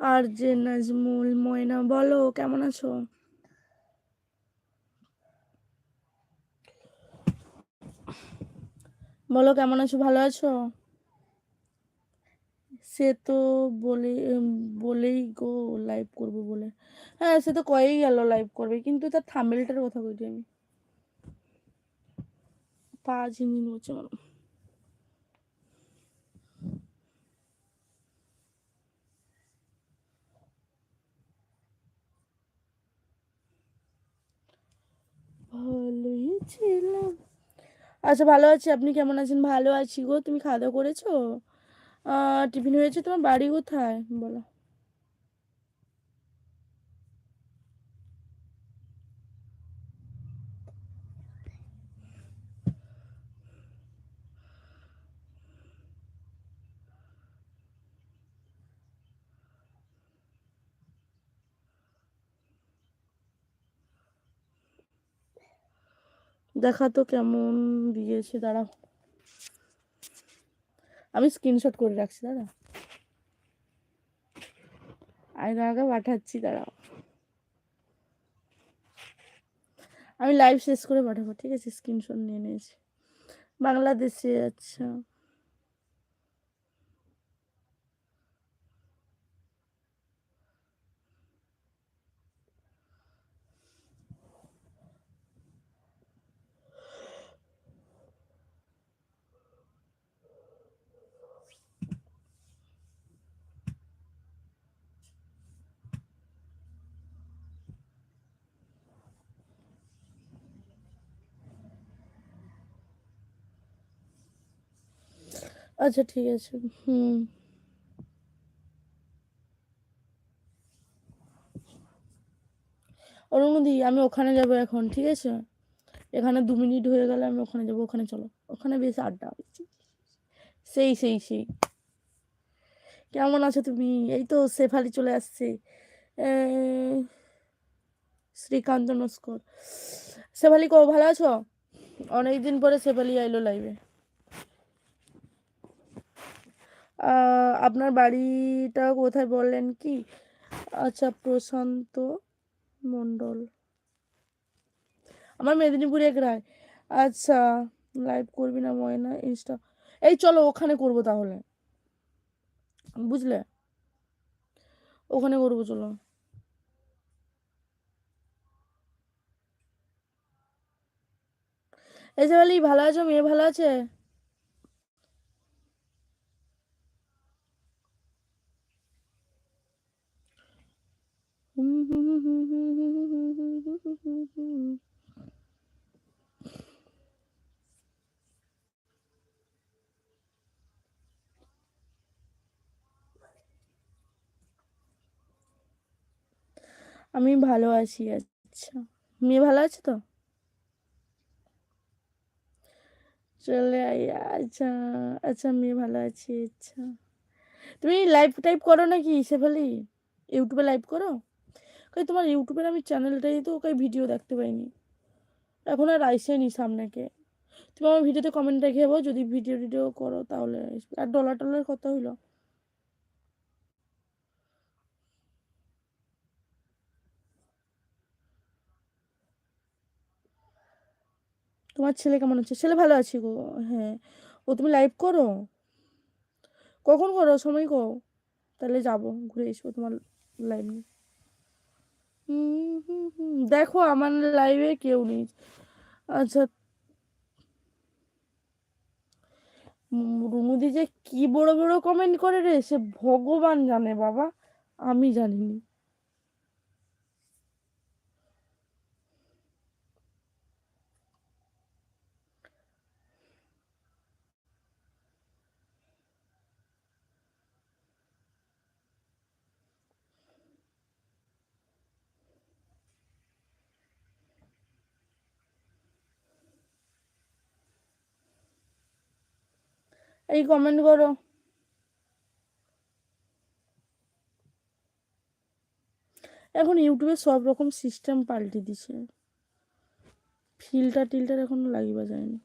আর যে নাজমুল, ময়না, বলো, কেমন আছো? বলো, কেমন আছো? ভালো আছো? সে তো বলে বলেই গো লাইভ করব বলে। হ্যাঁ সে তো কয়েই গেল লাইভ করবে, কিন্তু তার থামেলটার কথা বলছি আমি। পা ঝিমিয়ে হচ্ছে আমার ভালোই ছিলাম। আচ্ছা ভালো আছি। আপনি কেমন আছেন? ভালো আছি গো। তুমি খাওয়া দাওয়া করেছ? টিফিন হয়েছে তোমার? বাড়ি কোথায়? বলো। দেখা তো কেমন দিয়েছে দাঁড়া আমি স্ক্রিনশট করে রাখছি দাঁড়া আগে আগে পাঠাচ্ছি, দাঁড়াও। আমি লাইভ শেষ করে পাঠাবো, ঠিক আছে? স্ক্রিনশট নিয়ে নিয়েছি। বাংলাদেশে আচ্ছা। আচ্ছা ঠিক আছে। হুম। অরুণদি, আমি ওখানে যাব এখন, ঠিক আছে? এখানে দু মিনিট হয়ে গেলে আমি ওখানে যাব, ওখানে চলো। ওখানে বেশ আড্ডা সেই সেই সেই। কেমন আছো তুমি? এই তো শেফালি চলে আসছে। শ্রীকান্ত নস্কর। শেফালি কো, ভালো আছো? অনেকদিন পরে শেফালি আইলো লাইভে আপনার বাড়িটা কোথায় বললেন কি? আচ্ছা প্রশান্ত মণ্ডল। আমার মেদিনীপুর রায়। আচ্ছা লাইভ করবি না ময়না ইনস্টা এই চলো ওখানে করব তাহলে। বুঝলে? ওখানে করব, চলো। এই যে ভালো আছো? মেয়ে ভালো আছে? আমি ভালো আছি আচ্ছা। মেয়ে ভালো আছে তো? চলে আই আচ্ছা আচ্ছা মেয়ে ভালো আছি আচ্ছা। তুমি লাইভ টাইপ করো নাকি শেফালি? ইউটিউবে লাইভ করো? কাই তোমার ইউটিউবের আমি চ্যানেলটাই তো ওকে ভিডিও দেখতে পাইনি। এখন আর আইসেনি সামনেকে। তুমি আমার ভিডিওতে কমেন্ট রেখে যাব যদি ভিডিও টিডিও করো তাহলে আর ডলার টলার কত হইল? তোমার ছেলে কেমন আছে? ছেলে ভালো আছে গো। হ্যাঁ। ও তুমি লাইভ করো? কখন করো? সময় কো তাহলে যাব, ঘুরে এসবো তোমার লাইভ নিয়ে। দেখো, আমার লাইভে কেউ নেই। আচ্ছা। রুমুদি যে কি বড় বড় কমেন্ট করে রে, সে ভগবান জানে বাবা, আমি জানিনি। এই কমেন্ট করো। এখন ইউটিউবে সব রকম সিস্টেম পাল্টে দিছে। ফিল্টার টিল্টার এখনও লাগিবা যায়নি।